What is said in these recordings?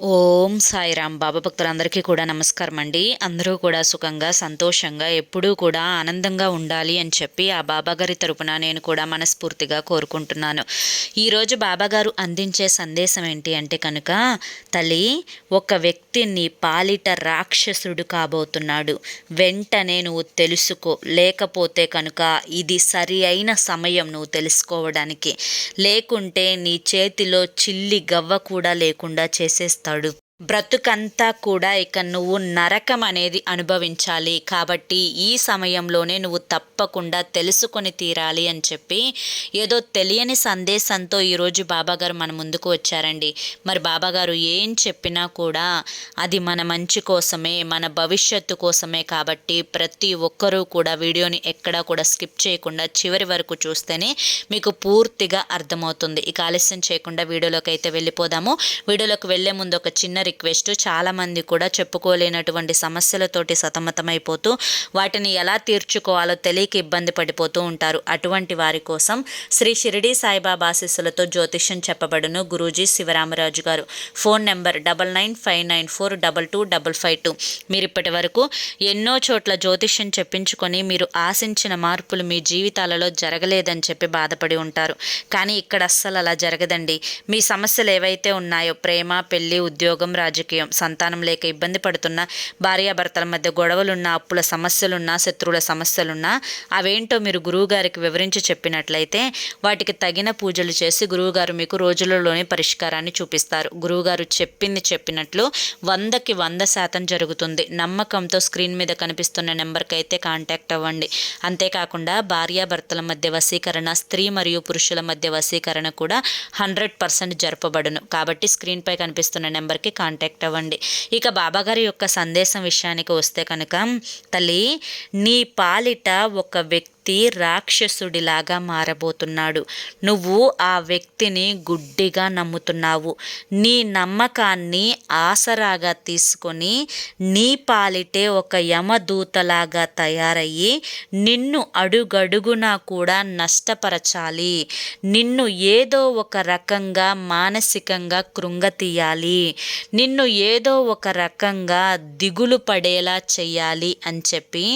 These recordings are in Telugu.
ఓం సాయిరామ్. బాబా భక్తులందరికీ కూడా నమస్కారం అండి. అందరూ కూడా సుఖంగా సంతోషంగా ఎప్పుడూ కూడా ఆనందంగా ఉండాలి అని చెప్పి ఆ బాబాగారి తరపున నేను కూడా మనస్ఫూర్తిగా కోరుకుంటున్నాను. ఈరోజు బాబాగారు అందించే సందేశం ఏంటి అంటే కనుక తల్లి ఒక వ్యక్తిని పాలిట రాక్షసుడు కాబోతున్నాడు. వెంటనే నువ్వు తెలుసుకో. లేకపోతే కనుక ఇది సరి అయిన సమయం నువ్వు తెలుసుకోవడానికి. లేకుంటే నీ చేతిలో చిల్లి గవ్వ కూడా లేకుండా చేసేస్తా தடுப்பு బ్రతుకంతా కూడా ఇక నువ్వు నరకం అనేది అనుభవించాలి. కాబట్టి ఈ సమయంలోనే నువ్వు తప్పకుండా తెలుసుకొని తీరాలి అని చెప్పి ఏదో తెలియని సందేశంతో ఈరోజు బాబాగారు మన ముందుకు వచ్చారండి. మరి బాబాగారు ఏం చెప్పినా కూడా అది మన మంచి కోసమే మన భవిష్యత్తు కోసమే కాబట్టి ప్రతి ఒక్కరూ కూడా వీడియోని ఎక్కడా కూడా స్కిప్ చేయకుండా చివరి వరకు చూస్తేనే మీకు పూర్తిగా అర్థమవుతుంది. ఇక ఆలస్యం చేయకుండా వీడియోలోకి అయితే వెళ్ళిపోదాము. వీడియోలోకి వెళ్ళే ముందు ఒక చిన్న రిక్వెస్ట్ చాలామంది కూడా చెప్పుకోలేనటువంటి సమస్యలతోటి సతమతమైపోతూ వాటిని ఎలా తీర్చుకోవాలో తెలియక ఇబ్బంది పడిపోతూ ఉంటారు. అటువంటి వారి కోసం శ్రీ షిరిడి సాయిబాబా ఆశీస్సులతో జ్యోతిష్యం చెప్పబడును గురూజీ శివరామరాజు గారు. Phone number double nine five nine four double two double five two. మీరు ఇప్పటి వరకు ఎన్నో చోట్ల జ్యోతిష్యం చెప్పించుకొని మీరు ఆశించిన మార్పులు మీ జీవితాలలో జరగలేదని చెప్పి బాధపడి ఉంటారు. కానీ ఇక్కడ అస్సలు అలా జరగదండి. మీ సమస్యలు ఏవైతే ఉన్నాయో ప్రేమ పెళ్ళి ఉద్యోగం రాజకీయం. సంతానం లేక ఇబ్బంది పడుతున్న భార్యాభర్తల మధ్య గొడవలున్నా అప్పుల సమస్యలున్నా శత్రువుల సమస్యలున్నా అవేంటో మీరు గురువుగారికి వివరించి చెప్పినట్లయితే వాటికి తగిన పూజలు చేసి గురువుగారు మీకు రోజులలోనే పరిష్కారాన్ని చూపిస్తారు. గురువుగారు చెప్పింది చెప్పినట్లు వందకి వంద శాతం జరుగుతుంది. నమ్మకంతో స్క్రీన్ మీద కనిపిస్తున్న నెంబర్కి అయితే కాంటాక్ట్ అవ్వండి. అంతేకాకుండా భార్యాభర్తల మధ్య వశీకరణ స్త్రీ మరియు పురుషుల మధ్య వశీకరణ కూడా హండ్రెడ్ పర్సెంట్ జరపబడును. కాబట్టి స్క్రీన్పై కనిపిస్తున్న నెంబర్కి కాంటాక్ట్ అవ్వండి. ఇక బాబాగారి యొక్క సందేశం విషయానికి వస్తే కనుక తల్లి నీ పాలిట ఒక వ్యక్తి వ్యక్తి రాక్షసుడిలాగా మారబోతున్నాడు. నువ్వు ఆ వ్యక్తిని గుడ్డిగా నమ్ముతున్నావు. నీ నమ్మకాన్ని ఆసరాగా తీసుకొని నీ పాలిటే ఒక యమదూతలాగా తయారయ్యి నిన్ను అడుగడుగునా కూడా నష్టపరచాలి. నిన్ను ఏదో ఒక రకంగా మానసికంగా కృంగతీయాలి. నిన్ను ఏదో ఒక రకంగా దిగులు పడేలా చెయ్యాలి అని చెప్పి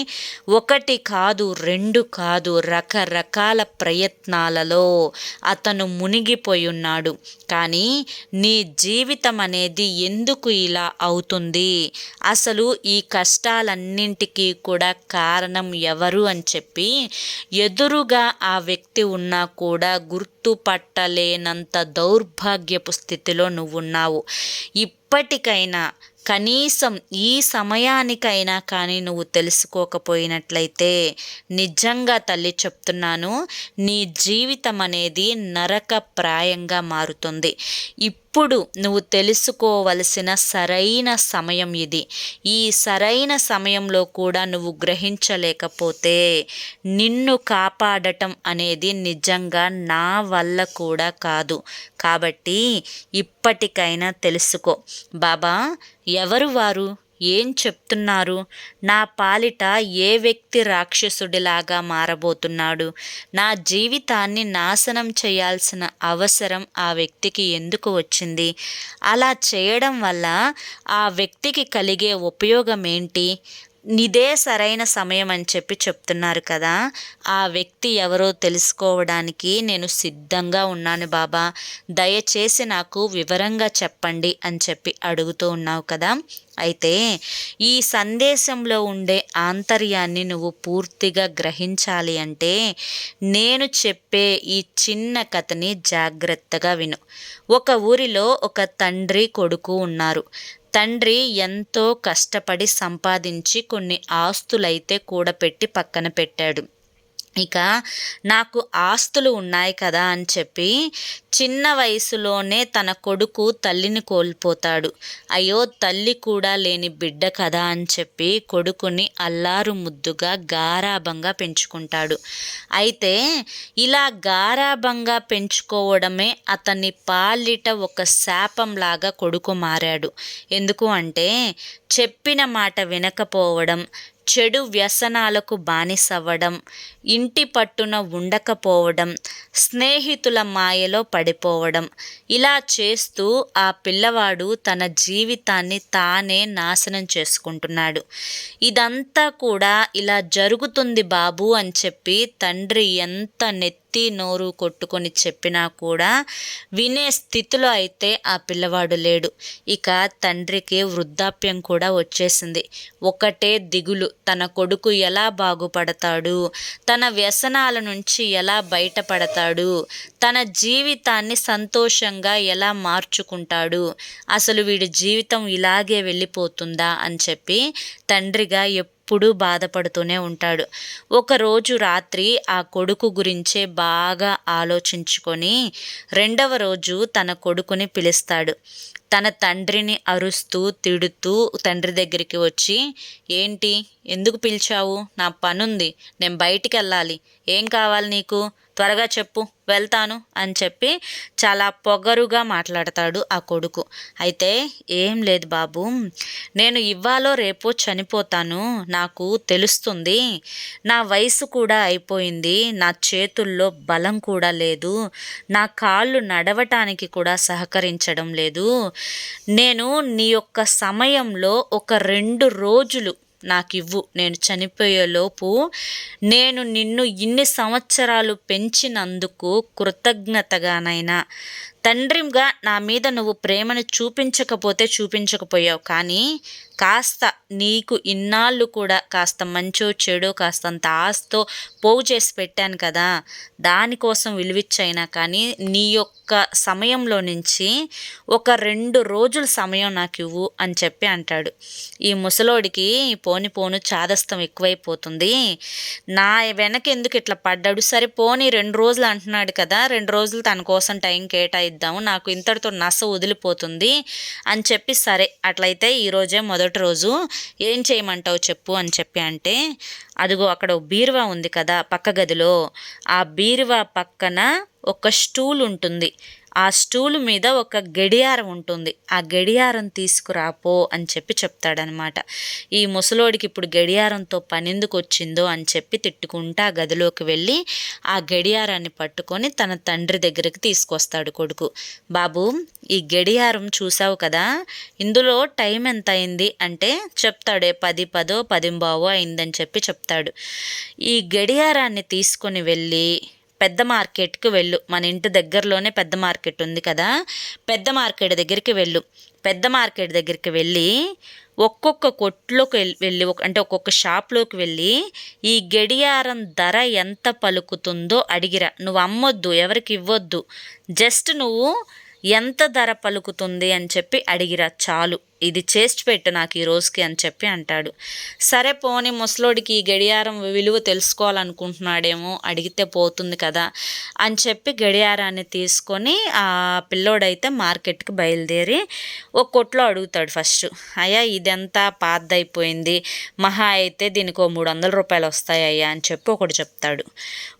ఒకటి కాదు రెండు కాదు రకరకాల ప్రయత్నాలలో అతను మునిగిపోయి ఉన్నాడు కానీ నీ జీవితం అనేది ఎందుకు ఇలా అవుతుంది? అసలు ఈ కష్టాలన్నింటికీ కూడా కారణం ఎవరు అని చెప్పి ఎదురుగా ఆ వ్యక్తి ఉన్నా కూడా గుర్తుపట్టలేనంత దౌర్భాగ్యపు స్థితిలో నువ్వున్నావు. ఇప్పటికైనా కనీసం ఈ సమయానికైనా కానీ నువ్వు తెలుసుకోకపోయినట్లయితే నిజంగా తల్లి చెప్తున్నాను నీ జీవితం అనేది నరక ప్రాయంగా మారుతుంది. ఇప్పుడు నువ్వు తెలుసుకోవలసిన సరైన సమయం ఇది. ఈ సరైన సమయంలో కూడా నువ్వు గ్రహించలేకపోతే నిన్ను కాపాడటం అనేది నిజంగా నా వల్ల కూడా కాదు. కాబట్టి ఇప్పటికైనా తెలుసుకో. బాబా ఎవరు వారు? ఏం చెప్తున్నారు? నా పాలిట ఏ వ్యక్తి రాక్షసుడిలాగా మారబోతున్నాడు? నా జీవితాన్ని నాశనం చేయాల్సిన అవసరం ఆ వ్యక్తికి ఎందుకు వచ్చింది? అలా చేయడం వల్ల ఆ వ్యక్తికి కలిగే ఉపయోగం ఏంటి ఇదే సరైన సమయం అని చెప్పి చెప్తున్నారు కదా. ఆ వ్యక్తి ఎవరో తెలుసుకోవడానికి నేను సిద్ధంగా ఉన్నాను బాబా. దయచేసి నాకు వివరంగా చెప్పండి అని చెప్పి అడుగుతూ ఉన్నావు కదా. అయితే ఈ సందేశంలో ఉండే ఆంతర్యాన్ని నువ్వు పూర్తిగా గ్రహించాలి అంటే నేను చెప్పే ఈ చిన్న కథని జాగ్రత్తగా విను. ఒక ఊరిలో ఒక తండ్రి కొడుకు ఉన్నారు. తండ్రి ఎంతో కష్టపడి సంపాదించి కొన్ని ఆస్తులైతే కూడపెట్టి పక్కన పెట్టాడు. ఇక నాకు ఆస్తులు ఉన్నాయి కదా అని చెప్పి చిన్న వయసులోనే తన కొడుకు తల్లిని కోల్పోతాడు. అయ్యో తల్లి కూడా లేని బిడ్డ కదా అని చెప్పి కొడుకుని అల్లారు ముద్దుగా గారాభంగా పెంచుకుంటాడు. అయితే ఇలా గారాభంగా పెంచుకోవడమే అతని పాలిట ఒక శాపంలాగా కొడుకు మారాడు. ఎందుకు అంటే చెప్పిన మాట వినకపోవడం చెడు వ్యసనాలకు బానిసవ్వడం ఇంటి పట్టున ఉండకపోవడం స్నేహితుల మాయలో పడిపోవడం ఇలా చేస్తూ ఆ పిల్లవాడు తన జీవితాన్ని తానే నాశనం చేసుకుంటున్నాడు. ఇదంతా కూడా ఇలా జరుగుతుంది బాబు అని చెప్పి తండ్రి ఎంత నెత్తి నోరు కొట్టుకొని చెప్పినా కూడా వినే స్థితిలో అయితే ఆ పిల్లవాడు లేడు. ఇక తండ్రికి వృద్ధాప్యం కూడా వచ్చేసింది. ఒకటే దిగులు. తన కొడుకు ఎలా బాగుపడతాడు? తన వ్యసనాల నుంచి ఎలా బయటపడతాడు? తన జీవితాన్ని సంతోషంగా ఎలా మార్చుకుంటాడు? అసలు వీడి జీవితం ఇలాగే వెళ్ళిపోతుందా అని చెప్పి తండ్రిగా ఎప్పుడు బాధపడుతూనే ఉంటాడు. ఒకరోజు రాత్రి ఆ కొడుకు గురించే బాగా ఆలోచించుకొని రెండవ రోజు తన కొడుకుని పిలుస్తాడు. తన తండ్రిని అరుస్తూ తిడుతూ తండ్రి దగ్గరికి వచ్చి ఏంటి? ఎందుకు పిలిచావు? నా పనుంది. నేను బయటికి వెళ్ళాలి ఏం కావాలి నీకు? త్వరగా చెప్పు వెళ్తాను అని చెప్పి చాలా పొగరుగా మాట్లాడతాడు ఆ కొడుకు. అయితే ఏం లేదు బాబు నేను ఇవ్వాలో రేపో చనిపోతాను నాకు తెలుస్తుంది నా వయసు కూడా అయిపోయింది నా చేతుల్లో బలం కూడా లేదు నా కాళ్ళు నడవటానికి కూడా సహకరించడం లేదు నేను నీ యొక్క సమయంలో ఒక రెండు రోజులు నాకు ఇవ్వు నేను చనిపోయేలోపు నేను నిన్ను ఇన్ని సంవత్సరాలు పెంచినందుకు కృతజ్ఞతగానైనా. తండ్రిగా నా మీద నువ్వు ప్రేమను చూపించకపోతే చూపించకపోయావు. కానీ కాస్త నీకు ఇన్నాళ్ళు కూడా కాస్త మంచో చెడో కాస్తంత ఆస్తో పోగు చేసి పెట్టాను కదా. దానికోసం విలువిచ్చైనా కానీ నీ యొక్క సమయంలో నుంచి ఒక రెండు రోజుల సమయం నాకు ఇవ్వు అని చెప్పి అంటాడు. ఈ ముసలోడికి పోని పోను చాదస్తం ఎక్కువైపోతుంది. నా వెనక ఎందుకు ఇట్లా పడ్డాడు? సరే పోని రెండు రోజులు అంటున్నాడు కదా. రెండు రోజులు తన కోసం టైం చేద్దాము నాకు ఇంతటితో నస వదిలిపోతుంది అని చెప్పి సరే అట్లయితే ఈరోజే మొదటి రోజు ఏం చేయమంటావు చెప్పు అని చెప్పి అంటే అదిగో అక్కడ బీరువా ఉంది కదా పక్క గదిలో ఆ బీరువా పక్కన ఒక స్టూల్ ఉంటుంది. ఆ స్టూల్ మీద ఒక గడియారం ఉంటుంది. ఆ గడియారం తీసుకురాపో అని చెప్పి చెప్తాడనమాట. ఈ ముసలోడికి ఇప్పుడు గడియారంతో పనెందుకు వచ్చిందో అని చెప్పి తిట్టుకుంటా ఆ గదిలోకి వెళ్ళి ఆ గడియారాన్ని పట్టుకొని తన తండ్రి దగ్గరికి తీసుకొస్తాడు కొడుకు. బాబు ఈ గడియారం చూసావు కదా? ఇందులో టైం ఎంత అయింది అంటే చెప్తాడే పది పదో పదింబావో అయిందని చెప్పి చెప్తాడు. ఈ గడియారాన్ని తీసుకొని వెళ్ళి పెద్ద మార్కెట్కి వెళ్ళు. మన ఇంటి దగ్గరలోనే పెద్ద మార్కెట్ ఉంది కదా. పెద్ద మార్కెట్ దగ్గరికి వెళ్ళు. పెద్ద మార్కెట్ దగ్గరికి వెళ్ళి ఒక్కొక్క కొట్లోకి వెళ్ళి అంటే ఒక్కొక్క షాప్లోకి వెళ్ళి ఈ గడియారం ధర ఎంత పలుకుతుందో అడిగిరా. నువ్వు అమ్మొద్దు ఎవరికి ఇవ్వద్దు. జస్ట్ నువ్వు ఎంత ధర పలుకుతుంది అని చెప్పి అడిగిరా చాలు. ఇది చేసి పెట్టు నాకు ఈ రోజుకి అని చెప్పి అంటాడు. సరే పోని ముసలోడికి ఈ గడియారం విలువ తెలుసుకోవాలనుకుంటున్నాడేమో అడిగితే పోతుంది కదా అని చెప్పి గడియారాన్ని తీసుకొని ఆ పిల్లోడైతే మార్కెట్కి బయలుదేరి ఒక కొట్లో అడుగుతాడు ఫస్ట్. అయ్యా ఇదంతా పాద్దయిపోయింది మహా అయితే దీనికి ఓ మూడు వందల రూపాయలు వస్తాయి అయ్యా అని చెప్పి ఒకటి చెప్తాడు.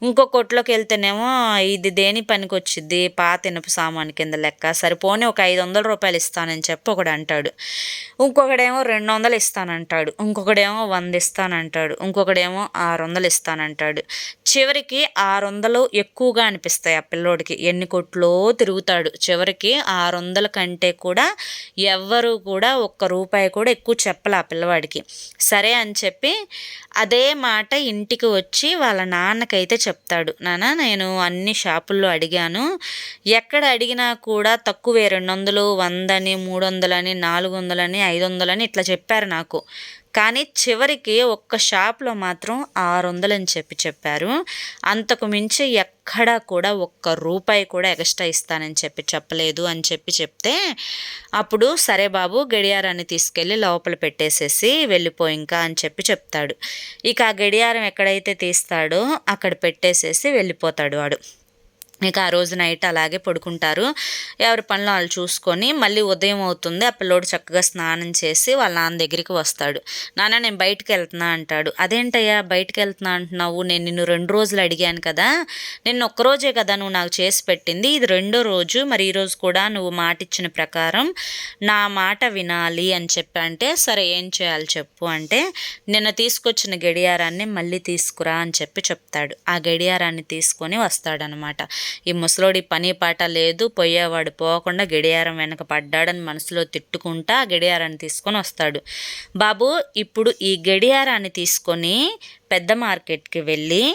ఇంకో కొట్లోకి వెళ్తేనేమో ఇది దేని పనికి వచ్చింది పాత ఇనుప సామాన్ కింద లెక్క. సరిపోని ఒక ఐదు వందల రూపాయలు ఇస్తానని చెప్పి ఒకడు అంటాడు. ఇంకొకడేమో రెండు వందలు ఇస్తానంటాడు ఇంకొకడేమో వంద ఇస్తానంటాడు ఇంకొకడేమో ఆరు వందలు ఇస్తానంటాడు. చివరికి ఆరు వందలు ఎక్కువగా అనిపిస్తాయి ఆ పిల్లోడికి. ఎన్ని కొట్లో తిరుగుతాడు. చివరికి ఆరు వందల కంటే కూడా ఎవ్వరు కూడా ఒక్క రూపాయి కూడా ఎక్కువ చెప్పలే ఆ పిల్లవాడికి. సరే అని చెప్పి అదే మాట ఇంటికి వచ్చి వాళ్ళ నాన్నకైతే చెప్తాడు. నాన్న నేను అన్ని షాపుల్లో అడిగాను. ఎక్కడ అడిగినా కూడా తక్కువే. రెండు వందలు వందని మూడు వందలని నాలుగు వందలని ఐదు వందలని ఇట్లా చెప్పారు నాకు. కానీ చివరికి ఒక్క షాప్లో మాత్రం ఆరు వందలని చెప్పి చెప్పారు. అంతకు మించి ఎక్కడా కూడా ఒక్క రూపాయి కూడా ఎక్స్ట్రా ఇస్తానని చెప్పి చెప్పలేదు అని చెప్పి చెప్తే అప్పుడు సరే బాబు గడియారాన్ని తీసుకెళ్ళి లోపల పెట్టేసేసి వెళ్ళిపో ఇంకా అని చెప్పి చెప్తాడు. ఇక ఆ గడియారం ఎక్కడైతే తీస్తాడో అక్కడ పెట్టేసేసి వెళ్ళిపోతాడు వాడు. ఇక ఆ రోజు నైట్ అలాగే పడుకుంటారు. ఎవరి పనులు వాళ్ళు చూసుకొని మళ్ళీ ఉదయం అవుతుంది. ఆ పిల్లోడు చక్కగా స్నానం చేసి వాళ్ళ నాన్న దగ్గరికి వస్తాడు. నాన్న నేను బయటకు వెళ్తున్నా అంటాడు. అదేంటయ్యా బయటకు వెళ్తున్నా అంటున్నావు? నేను నిన్ను రెండు రోజులు అడిగాను కదా. నిన్ను ఒక్కరోజే కదా నువ్వు నాకు చేసి పెట్టింది. ఇది రెండో రోజు. మరి ఈరోజు కూడా నువ్వు మాట ఇచ్చిన ప్రకారం నా మాట వినాలి అని చెప్పి అంటే సరే ఏం చేయాలి చెప్పు అంటే నిన్న తీసుకొచ్చిన గడియారాన్ని మళ్ళీ తీసుకురా అని చెప్పి చెప్తాడు. ఆ గడియారాన్ని తీసుకొని వస్తాడనమాట. ఈ ముసలోడి పని పాట లేదు పోయేవాడు పోకుండా గడియారం వెనక పడ్డాడని మనసులో తిట్టుకుంటా ఆ గడియారాన్ని తీసుకొని వస్తాడు. బాబు ఇప్పుడు ఈ గడియారాన్ని తీసుకొని పెద్ద మార్కెట్కి వెళ్ళి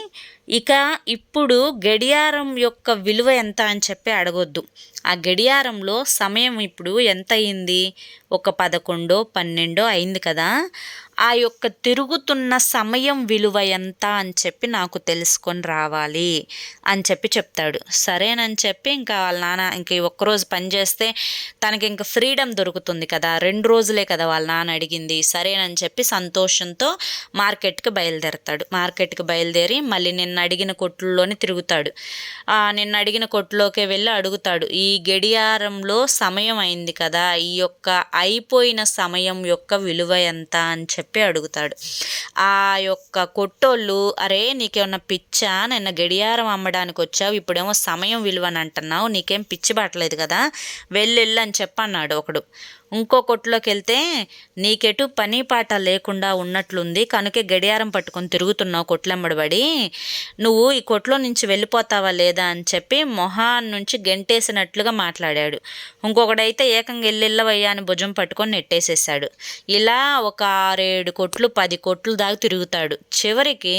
ఇక ఇప్పుడు గడియారం యొక్క విలువ ఎంత అని చెప్పి అడగొద్దు. ఆ గడియారంలో సమయం ఇప్పుడు ఎంత అయింది ఒక పదకొండో పన్నెండో అయింది కదా. ఆ యొక్క తిరుగుతున్న సమయం విలువ ఎంత అని చెప్పి నాకు తెలుసుకొని రావాలి అని చెప్పి చెప్తాడు. సరేనని చెప్పి ఇంకా వాళ్ళ నాన్న ఇంక ఒక్కరోజు పని చేస్తే తనకి ఇంకా ఫ్రీడమ్ దొరుకుతుంది కదా. రెండు రోజులే కదా వాళ్ళ నాన్న అడిగింది. సరేనని చెప్పి సంతోషంతో మార్కెట్కి బయలుదేరతాడు. మార్కెట్కి బయలుదేరి మళ్ళీ నిన్న అడిగిన కొట్లలోనే తిరుగుతాడు. నిన్న అడిగిన కొట్లోకే వెళ్ళి అడుగుతాడు. ఈ గడియారంలో సమయం అయింది కదా. ఈ యొక్క అయిపోయిన సమయం యొక్క విలువ ఎంత అని చెప్పి చెప్పి అడుగుతాడు. ఆ యొక్క కొట్టోళ్ళు అరే నీకేమన్నా పిచ్చా? నిన్న గడియారం అమ్మడానికి వచ్చావు ఇప్పుడేమో సమయం విలువ అని అంటున్నావు నీకేం పిచ్చి పట్టలేదు కదా? వెళ్ళెళ్ళు అని చెప్పన్నాడు ఒకడు. ఇంకో కొట్టులోకి వెళ్తే నీకెటు పని పాట లేకుండా ఉన్నట్లుంది. కనుకే గడియారం పట్టుకొని తిరుగుతున్నావు కొట్లెంబడబడి నువ్వు ఈ కొట్లో నుంచి వెళ్ళిపోతావా లేదా అని చెప్పి మొహాన్ నుంచి గెంటేసినట్లుగా మాట్లాడాడు. ఇంకొకడైతే ఏకంగా ఎల్లెళ్ళవయ్యా అని భుజం పట్టుకొని నెట్టేసేసాడు ఇలా ఒక ఆరేడు కొట్లు పది కొట్లు దాకా తిరుగుతాడు. చివరికి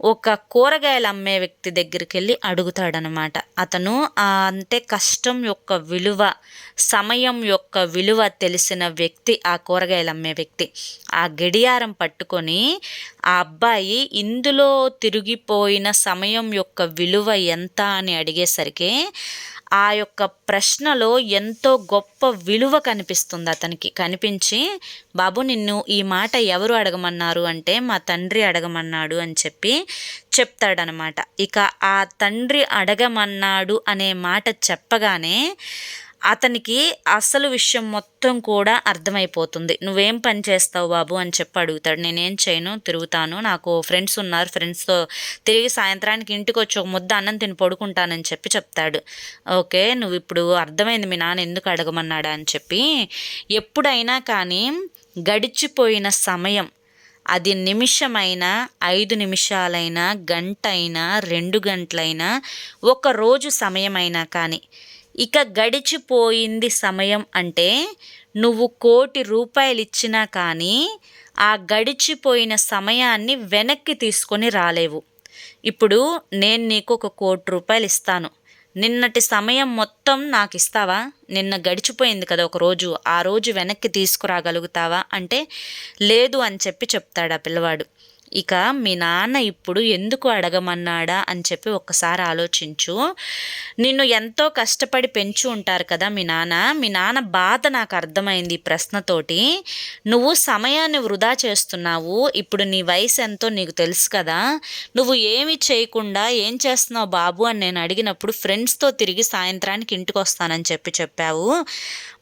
ఒక కూరగాయలు అమ్మే వ్యక్తి దగ్గరికి వెళ్ళి అడుగుతాడనమాట. అతను అంటే కష్టం యొక్క విలువ సమయం యొక్క విలువ తెలిసిన వ్యక్తి ఆ కూరగాయలు అమ్మే వ్యక్తి. ఆ గడియారం పట్టుకొని ఆ అబ్బాయి ఇందులో తిరిగిపోయిన సమయం యొక్క విలువ ఎంత అని అడిగేసరికి ఆ యొక్క ప్రశ్నలో ఎంతో గొప్ప విలువ కనిపిస్తుంది అతనికి. కనిపించి బాబు నిన్ను ఈ మాట ఎవరు అడగమన్నారు అంటే మా తండ్రి అడగమన్నాడు అని చెప్పి చెప్తాడనమాట. ఇక ఆ తండ్రి అడగమన్నాడు అనే మాట చెప్పగానే అతనికి అసలు విషయం మొత్తం కూడా అర్థమైపోతుంది. నువ్వేం పని చేస్తావు బాబు అని చెప్పి అడుగుతాడు. నేనేం చేయను తిరుగుతాను. నాకు ఫ్రెండ్స్ ఉన్నారు. ఫ్రెండ్స్తో తిరిగి సాయంత్రానికి ఇంటికి వచ్చి ఒక ముద్ద అన్నం తిని పడుకుంటానని చెప్పి చెప్తాడు. ఓకే నువ్వు ఇప్పుడు అర్థమైంది మీ నాన్న ఎందుకు అడగమన్నాడా అని చెప్పి. ఎప్పుడైనా కానీ గడిచిపోయిన సమయం అది నిమిషమైనా ఐదు నిమిషాలైనా గంట అయినా రెండు గంటలైనా ఒక రోజు సమయమైనా కానీ ఇక గడిచిపోయింది సమయం అంటే నువ్వు కోటి రూపాయలు ఇచ్చినా కానీ ఆ గడిచిపోయిన సమయాన్ని వెనక్కి తీసుకొని రాలేవు. ఇప్పుడు నేను నీకు ఒక కోటి రూపాయలు ఇస్తాను నిన్నటి సమయం మొత్తం నాకు ఇస్తావా నిన్న గడిచిపోయింది కదా ఒక రోజు. ఆ రోజు వెనక్కి తీసుకురాగలుగుతావా? అంటే లేదు అని చెప్పి చెప్తాడు ఆ పిల్లవాడు. ఇక మీ నాన్న ఇప్పుడు ఎందుకు అడగమన్నాడా అని చెప్పి ఒక్కసారి ఆలోచించు. నిన్ను ఎంతో కష్టపడి పెంచు ఉంటారు కదా మీ నాన్న. మీ నాన్న బాధ నాకు అర్థమైంది ఈ ప్రశ్నతోటి. నువ్వు సమయాన్ని వృధా చేస్తున్నావు. ఇప్పుడు నీ వయసు ఎంతో నీకు తెలుసు కదా. నువ్వు ఏమి చేయకుండా ఏం చేస్తున్నావు బాబు అని నేను అడిగినప్పుడు ఫ్రెండ్స్తో తిరిగి సాయంత్రానికి ఇంటికి వస్తానని చెప్పి చెప్పావు.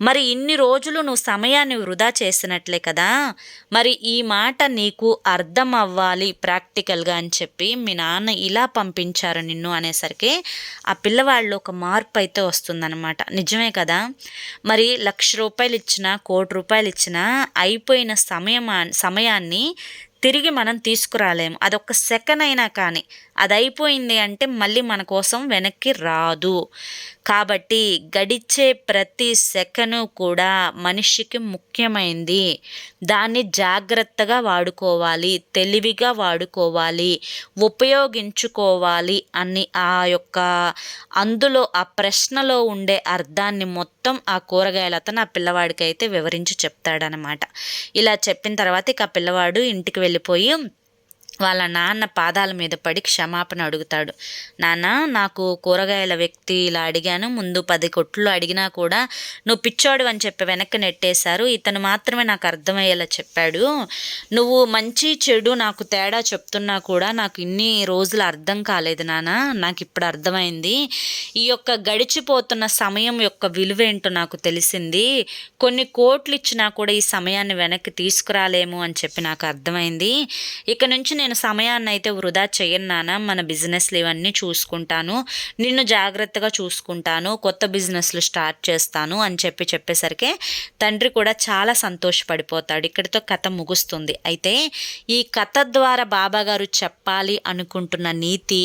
మరి ఇన్ని రోజులు నువ్వు సమయాన్ని వృధా చేసినట్లే కదా. మరి ఈ మాట నీకు అర్థం అవ్వాలి ప్రాక్టికల్గా అని చెప్పి మీ నాన్న ఇలా పంపించారు నిన్ను అనేసరికి ఆ పిల్లవాళ్ళు ఒక మార్పు అయితే వస్తుందన్నమాట. నిజమే కదా? మరి లక్ష రూపాయలు ఇచ్చినా కోటి రూపాయలు ఇచ్చినా అయిపోయిన సమయం సమయాన్ని తిరిగి మనం తీసుకురాలేము అదొక సెకండ్ అయినా కానీ అది అయిపోయింది అంటే మళ్ళీ మన కోసం వెనక్కి రాదు. కాబట్టి గడిచే ప్రతి సెకను కూడా మనిషికి ముఖ్యమైంది. దాన్ని జాగ్రత్తగా వాడుకోవాలి తెలివిగా వాడుకోవాలి ఉపయోగించుకోవాలి అని ఆ యొక్క అందులో ఆ ప్రశ్నలో ఉండే అర్థాన్ని మొత్తం ఆ కూరగాయల అతను ఆ పిల్లవాడికి అయితే వివరించి చెప్తాడనమాట. ఇలా చెప్పిన తర్వాత ఇక ఆ పిల్లవాడు ఇంటికి వెళ్ళిపోయి వాళ్ళ నాన్న పాదాల మీద పడి క్షమాపణ అడుగుతాడు. నాన్న నాకు కూరగాయల వ్యక్తి ఇలా అడిగాను. ముందు పది కొట్లు అడిగినా కూడా నువ్వు పిచ్చోడు అని చెప్పి వెనక్కి నెట్టేశారు. ఇతను మాత్రమే నాకు అర్థమయ్యేలా చెప్పాడు. నువ్వు మంచి చెడు నాకు తేడా చెప్తున్నా కూడా నాకు ఇన్ని రోజులు అర్థం కాలేదు నాన్న. నాకు ఇప్పుడు అర్థమైంది. ఈ యొక్క గడిచిపోతున్న సమయం యొక్క విలువ ఏంటో నాకు తెలిసింది. కొన్ని కోట్లు ఇచ్చినా కూడా ఈ సమయాన్ని వెనక్కి తీసుకురాలేము అని చెప్పి నాకు అర్థమైంది. ఇక నుంచి నేను సమయాన్ని అయితే వృధా చేయను నాన్న. మన బిజినెస్లు ఇవన్నీ చూసుకుంటాను. నిన్ను జాగ్రత్తగా చూసుకుంటాను. కొత్త బిజినెస్లు స్టార్ట్ చేస్తాను అని చెప్పి చెప్పేసరికి తండ్రి కూడా చాలా సంతోషపడిపోతాడు. ఇక్కడితో కథ ముగుస్తుంది. అయితే ఈ కథ ద్వారా బాబాగారు చెప్పాలి అనుకుంటున్న నీతి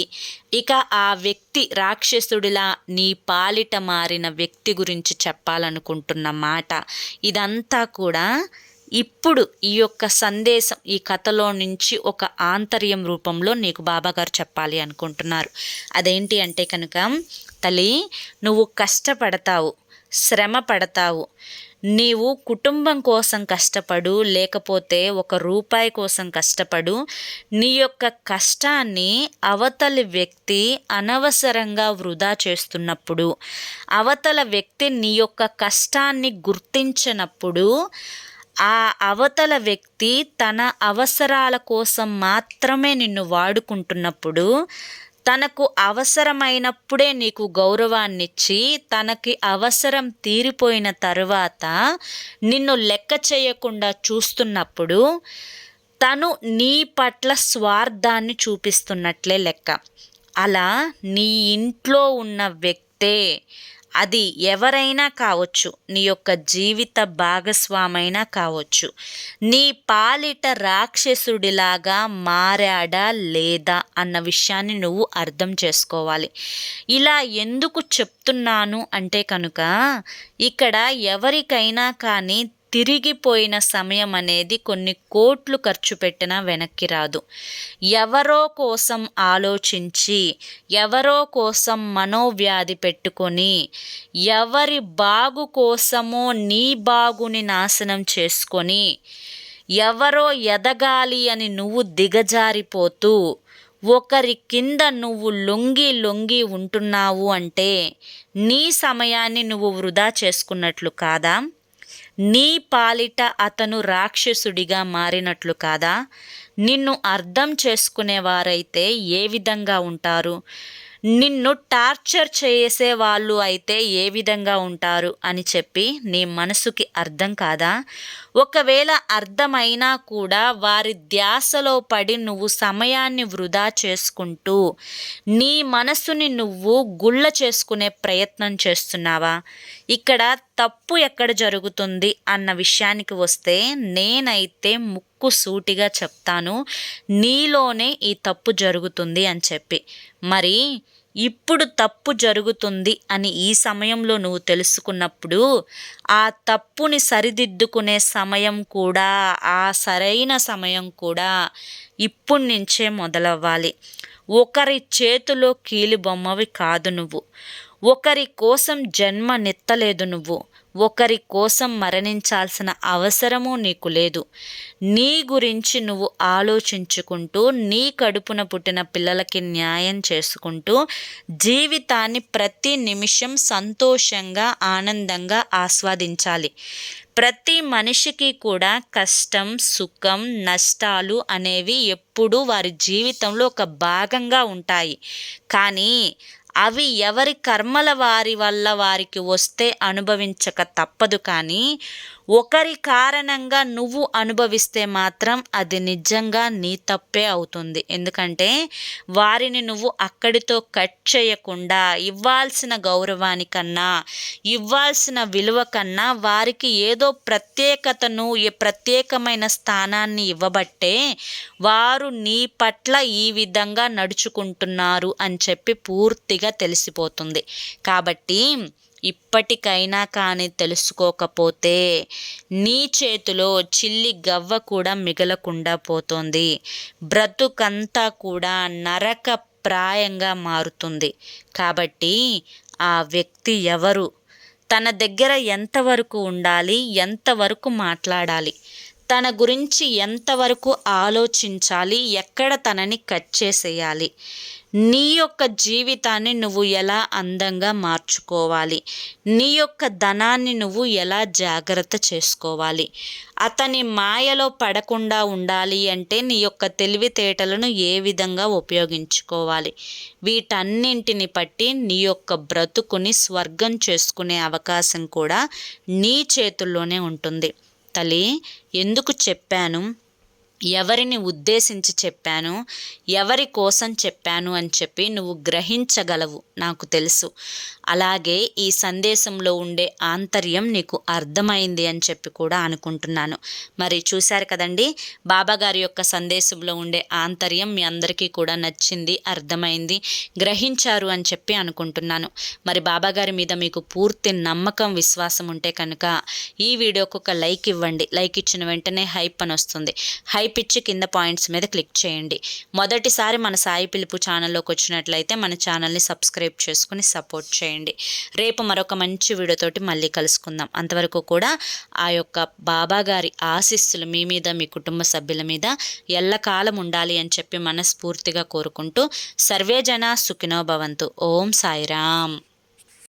ఇక ఆ వ్యక్తి రాక్షసుడిలా నీ పాలిట మారిన వ్యక్తి గురించి చెప్పాలనుకుంటున్న మాట ఇదంతా కూడా ఇప్పుడు ఈ యొక్క సందేశం ఈ కథలో నుంచి ఒక ఆంతర్యం రూపంలో నీకు బాబాగారు చెప్పాలి అనుకుంటున్నారు. అదేంటి అంటే కనుక తల్లి నువ్వు కష్టపడతావు శ్రమ పడతావు. నీవు కుటుంబం కోసం కష్టపడు లేకపోతే ఒక రూపాయి కోసం కష్టపడు నీ యొక్క కష్టాన్ని అవతలి వ్యక్తి అనవసరంగా వృధా చేస్తున్నప్పుడు అవతల వ్యక్తి నీ యొక్క కష్టాన్ని గుర్తించినప్పుడు ఆ అవతల వ్యక్తి తన అవసరాల కోసం మాత్రమే నిన్ను వాడుకుంటున్నప్పుడు తనకు అవసరమైనప్పుడే నీకు గౌరవాన్నిచ్చి తనకి అవసరం తీరిపోయిన తరువాత నిన్ను లెక్క చేయకుండా చూస్తున్నప్పుడు తను నీ పట్ల స్వార్థాన్ని చూపిస్తున్నట్లే లెక్క. అలా నీ ఇంట్లో ఉన్న వ్యక్తే అది ఎవరైనా కావచ్చు నీ యొక్క జీవిత భాగస్వామైనా కావచ్చు. నీ పాలిట రాక్షసుడిలాగా మారాడా లేదా అన్న విషయాన్ని నువ్వు అర్థం చేసుకోవాలి. ఇలా ఎందుకు చెప్తున్నాను అంటే కనుక ఇక్కడ ఎవరికైనా కానీ తిరిగిపోయిన సమయం అనేది కొన్ని కోట్లు ఖర్చు పెట్టినా వెనక్కి రాదు. ఎవరో కోసం ఆలోచించి ఎవరో కోసం మనోవ్యాధి పెట్టుకొని ఎవరి బాగు కోసమో నీ బాగుని నాశనం చేసుకొని ఎవరో ఎదగాలి అని నువ్వు దిగజారిపోతూ ఒకరి కింద నువ్వు లొంగి లొంగి ఉంటున్నావు అంటే నీ సమయాన్ని నువ్వు వృధా చేసుకున్నట్లు కాదా? నీ పాలిట అతను రాక్షసుడిగా మారినట్లు కాదా? నిన్ను అర్థం చేసుకునేవారైతే ఏ విధంగా ఉంటారు? నిన్ను టార్చర్ చేసే వాళ్ళు అయితే ఏ విధంగా ఉంటారు అని చెప్పి నీ మనసుకి అర్థం కాదా? ఒకవేళ అర్థమైనా కూడా వారి ధ్యాసలో పడి నువ్వు సమయాన్ని వృధా చేసుకుంటూ నీ మనసుని నువ్వు గుళ్ళ చేసుకునే ప్రయత్నం చేస్తున్నావా? ఇక్కడ తప్పు ఎక్కడ జరుగుతుంది అన్న విషయానికి వస్తే నేనైతే ముక్కు సూటిగా చెప్తాను నీలోనే ఈ తప్పు జరుగుతుంది అని చెప్పి. మరి ఇప్పుడు తప్పు జరుగుతుంది అని ఈ సమయంలో నువ్వు తెలుసుకున్నప్పుడు ఆ తప్పుని సరిదిద్దుకునే సమయం కూడా ఆ సరైన సమయం కూడా ఇప్పటి నుంచే మొదలవ్వాలి. ఒకరి చేతిలో కీలుబొమ్మవి కాదు నువ్వు. ఒకరి కోసం జన్మ నెత్తలేదు నువ్వు. ఒకరి కోసం మరణించాల్సిన అవసరము నీకు లేదు. నీ గురించి నువ్వు ఆలోచించుకుంటూ నీ కడుపున పుట్టిన పిల్లలకి న్యాయం చేసుకుంటూ జీవితాన్ని ప్రతి నిమిషం సంతోషంగా ఆనందంగా ఆస్వాదించాలి. ప్రతి మనిషికి కూడా కష్టం సుఖం నష్టాలు అనేవి ఎప్పుడూ వారి జీవితంలో ఒక భాగంగా ఉంటాయి. కానీ అవి ఎవరి కర్మల వారి వల్ల వారికి వస్తే అనుభవించక తప్పదు కానీ ఒకరి కారణంగా నువ్వు అనుభవిస్తే మాత్రం అది నిజంగా నీ తప్పే అవుతుంది. ఎందుకంటే వారిని నువ్వు అక్కడితో కట్ చేయకుండా ఇవ్వాల్సిన గౌరవానికన్నా ఇవ్వాల్సిన విలువ కన్నా వారికి ఏదో ప్రత్యేకతను ప్రత్యేకమైన స్థానాన్ని ఇవ్వబట్టే వారు నీ పట్ల ఈ విధంగా నడుచుకుంటున్నారు అని చెప్పి పూర్తిగా తెలిసిపోతుంది. కాబట్టి ఇప్పటికైనా కానీ తెలుసుకోకపోతే నీ చేతిలో చిల్లి గవ్వ కూడా మిగలకుండా పోతుంది. బ్రతుకంతా కూడా నరక ప్రాయంగా మారుతుంది. కాబట్టి ఆ వ్యక్తి ఎవరు? తన దగ్గర ఎంతవరకు ఉండాలి? ఎంతవరకు మాట్లాడాలి? తన గురించి ఎంతవరకు ఆలోచించాలి? ఎక్కడ తనని కట్ చేసేయాలి? నీ యొక్క జీవితాన్ని నువ్వు ఎలా అందంగా మార్చుకోవాలి? నీ యొక్క ధనాన్ని నువ్వు ఎలా జాగ్రత్త చేసుకోవాలి? అతని మాయలో పడకుండా ఉండాలి అంటే నీ యొక్క తెలివితేటలను ఏ విధంగా ఉపయోగించుకోవాలి? వీటన్నింటిని బట్టి నీ యొక్క బ్రతుకుని స్వర్గం చేసుకునే అవకాశం కూడా నీ చేతుల్లోనే ఉంటుంది. తల్లి ఎందుకు చెప్పాను? ఎవరిని ఉద్దేశించి చెప్పాను ఎవరి కోసం చెప్పాను అని చెప్పి నువ్వు గ్రహించగలవు నాకు తెలుసు. అలాగే ఈ సందేశంలో ఉండే ఆంతర్యం నీకు అర్థమైంది అని చెప్పి కూడా అనుకుంటున్నాను. మరి చూశారు కదండి బాబాగారి యొక్క సందేశంలో ఉండే ఆంతర్యం మీ అందరికీ కూడా నచ్చింది అర్థమైంది గ్రహించారు అని చెప్పి అనుకుంటున్నాను. మరి బాబాగారి మీద మీకు పూర్తి నమ్మకం విశ్వాసం ఉంటే కనుక ఈ వీడియోకి ఒక లైక్ ఇవ్వండి. లైక్ ఇచ్చిన వెంటనే హైప్ అని వస్తుంది. హైప్ పిచ్చి కింద పాయింట్స్ మీద క్లిక్ చేయండి. మొదటిసారి మన సాయి పిలుపు ఛానల్లోకి వచ్చినట్లయితే మన ఛానల్ని సబ్స్క్రైబ్ చేసుకుని సపోర్ట్ చేయండి. రేపు మరొక మంచి వీడియోతోటి మళ్ళీ కలుసుకుందాం. అంతవరకు కూడా ఆ యొక్క బాబా గారి ఆశీస్సులు మీ మీద మీ కుటుంబ సభ్యుల మీద ఎల్లకాలం ఉండాలి అని చెప్పి మనస్ఫూర్తిగా కోరుకుంటూ సర్వేజన సుఖినో భవంతు. ఓం సాయిరామ్.